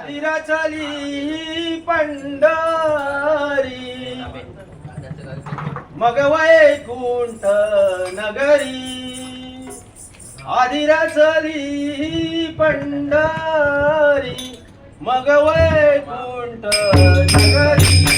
चली पंढरी मग कुंट नगरी आदिरा चली पंढरी मग वैकुंठ नगरी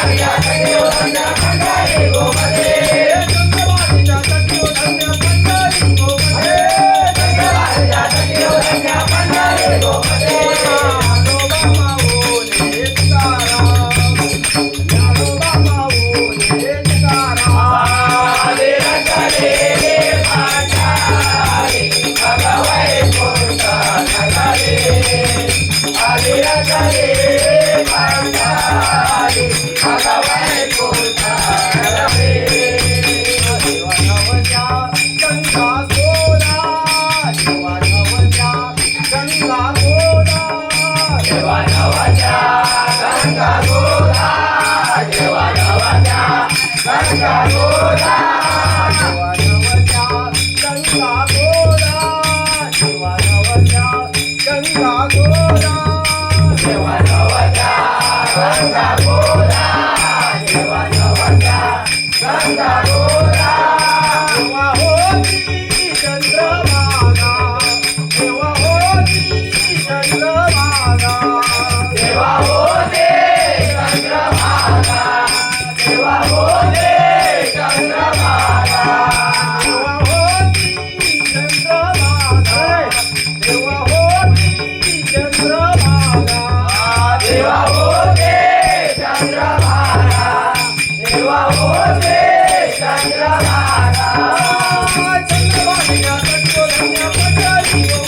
Hare Hare शिवा नव कृष्ण कृष्ण देवा Thank you.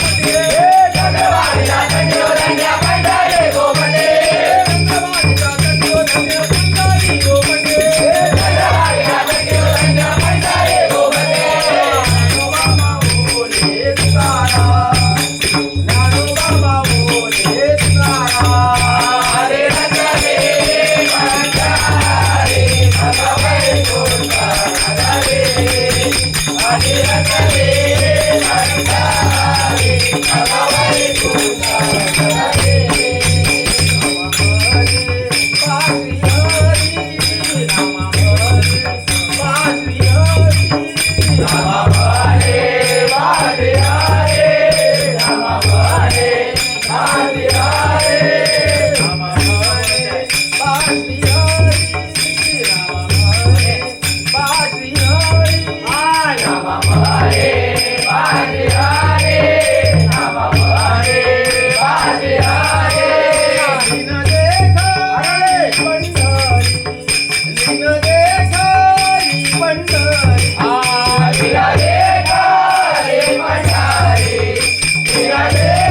Yeah.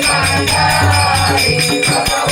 Thank you.